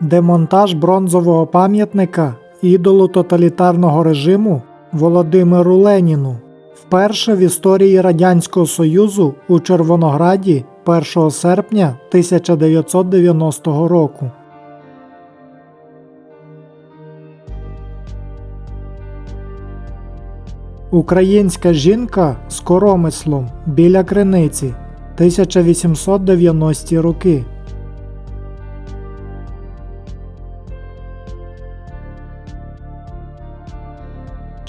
Демонтаж бронзового пам'ятника ідолу тоталітарного режиму Володимиру Леніну вперше в історії Радянського Союзу у Червонограді 1 серпня 1990 року. Українська жінка з коромислом біля криниці 1890 роки.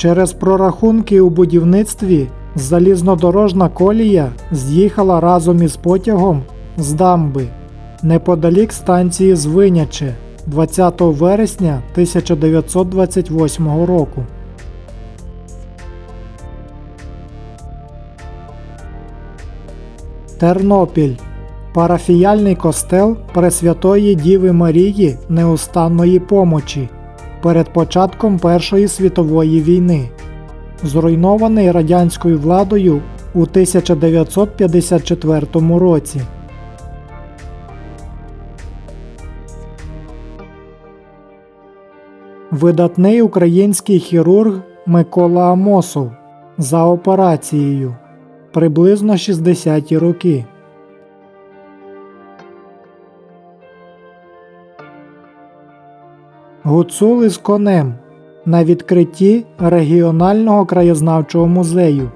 Через прорахунки у будівництві залізнодорожна колія з'їхала разом із потягом з дамби неподалік станції Звиняче 20 вересня 1928 року. Тернопіль парафіяльний костел Пресвятої Діви Марії Неустанної помочі перед початком Першої світової війни, зруйнований радянською владою у 1954 році. Видатний український хірург Микола Амосов за операцією приблизно 60-ті роки. Гуцули з конем на відкритті регіонального краєзнавчого музею.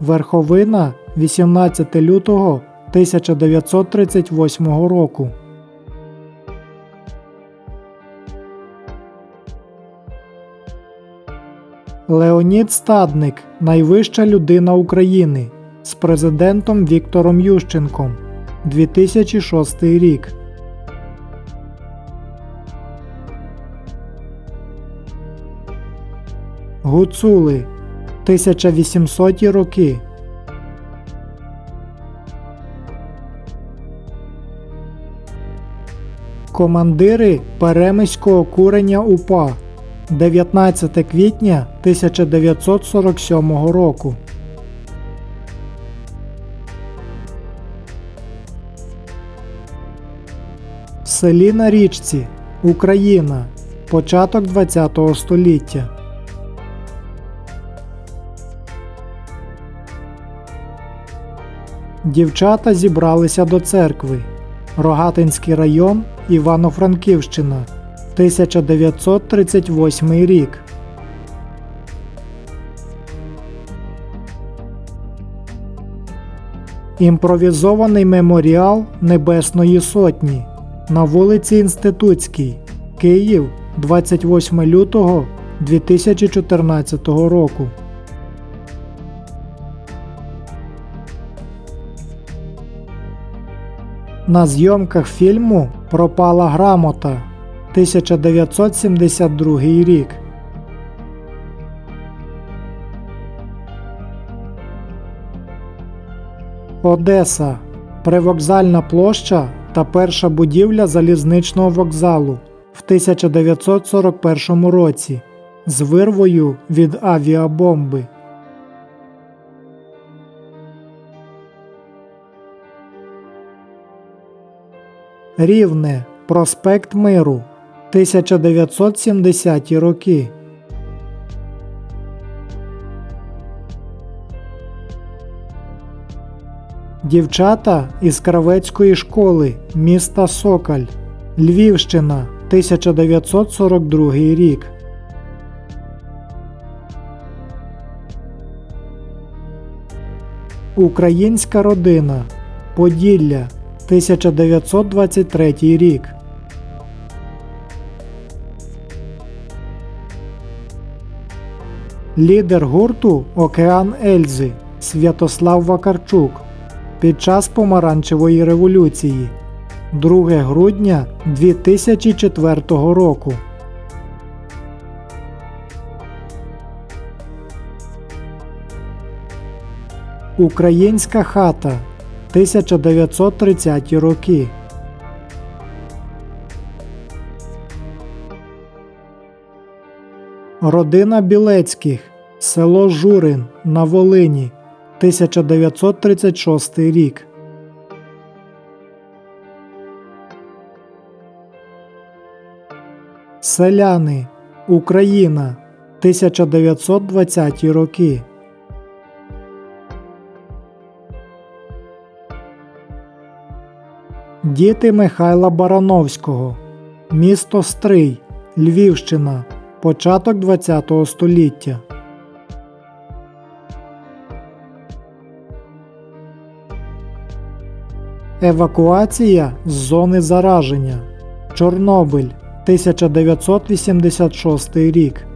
Верховина 18 лютого 1938 року. Леонід Стадник найвища людина України з президентом Віктором Ющенком 2006 рік. Гуцули 1800 роки. Командири Перемиського курення УПА 19 квітня 1947 року. Селі на річці Україна. Початок ХХ століття. Дівчата зібралися до церкви. Рогатинський район, Івано-Франківщина, 1938 рік. Імпровізований меморіал Небесної Сотні на вулиці Інститутській, Київ, 28 лютого 2014 року. На зйомках фільму Пропала грамота 1972 рік. Одеса. Привокзальна площа та перша будівля залізничного вокзалу в 1941 році з вирвою від авіабомби. Рівне. Проспект Миру 1970 роки. Дівчата із Кравецької школи міста Сокаль Львівщина 1942 рік. Українська родина Поділля 1923 рік. Лідер гурту Океан Ельзи Святослав Вакарчук під час Помаранчевої революції 2 грудня 2004 року. Українська хата 1930 роки. Родина Білецьких. Село Журин на Волині. 1936 рік. Селяни. Україна. 1920 роки. Діти Михайла Барановського. Місто Стрий. Львівщина. Початок ХХ століття. Евакуація з зони зараження. Чорнобиль. 1986 рік.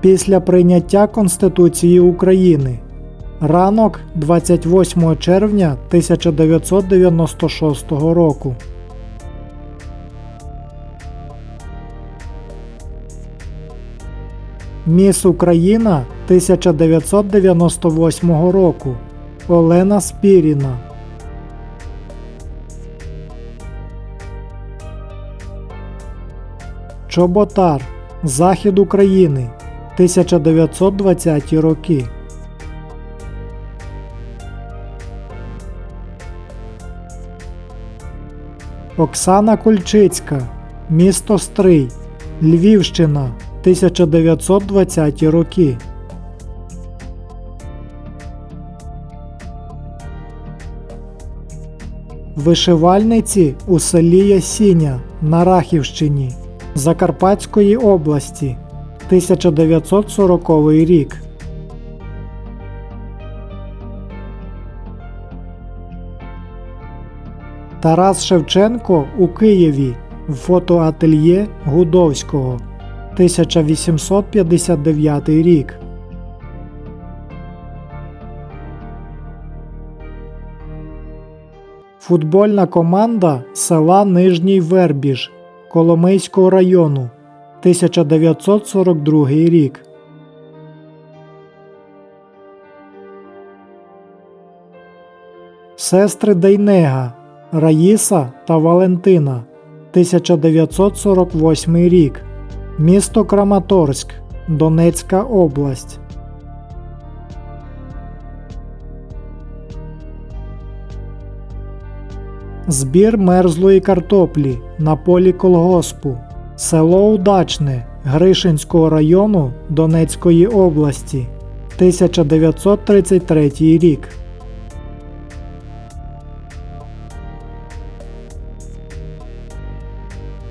Після прийняття Конституції України. Ранок 28 червня 1996 року. Міс Україна 1998 року. Олена Спіріна. Чоботар. Захід України. 1920 роки. Оксана Кульчицька. Місто Стрий. Львівщина. 1920 роки. Вишивальниці у селі Ясіня на Рахівщині Закарпатської області 1940 рік. Тарас Шевченко у Києві в фотоательє Гудовського 1859 рік. Футбольна команда села Нижній Вербіж Коломийського району 1942 рік. Сестри Дейнега Раїса та Валентина 1948 рік. Місто Краматорськ, Донецька область. Збір мерзлої картоплі на полі колгоспу. Село Удачне Гришинського району Донецької області 1933 рік.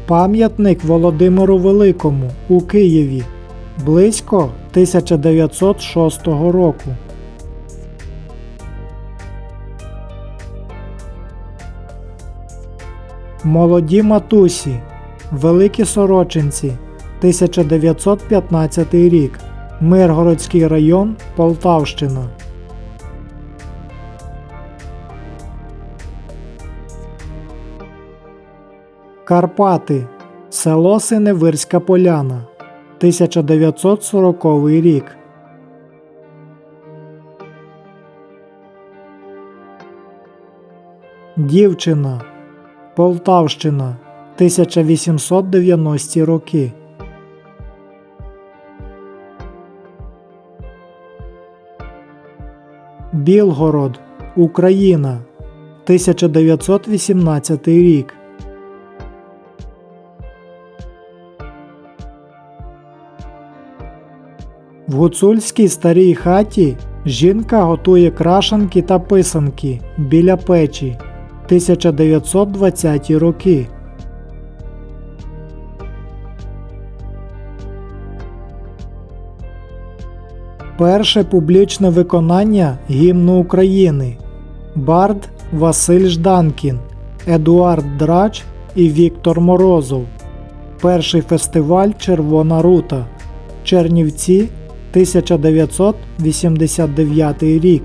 Пам'ятник Володимиру Великому у Києві близько 1906 року. Молоді матусі. Великі Сорочинці 1915 рік. Миргородський район Полтавщина. Карпати. Село Синевирська Поляна. 1940 рік. Дівчина. Полтавщина. 1890 роки. Білгород. Україна. 1918 рік. В гуцульській старій хаті жінка готує крашанки та писанки біля печі 1920 роки. Перше публічне виконання гімну України Бард Василь Жданкін, Едуард Драч і Віктор Морозов. Перший фестиваль Червона рута. Чернівці 1989 рік.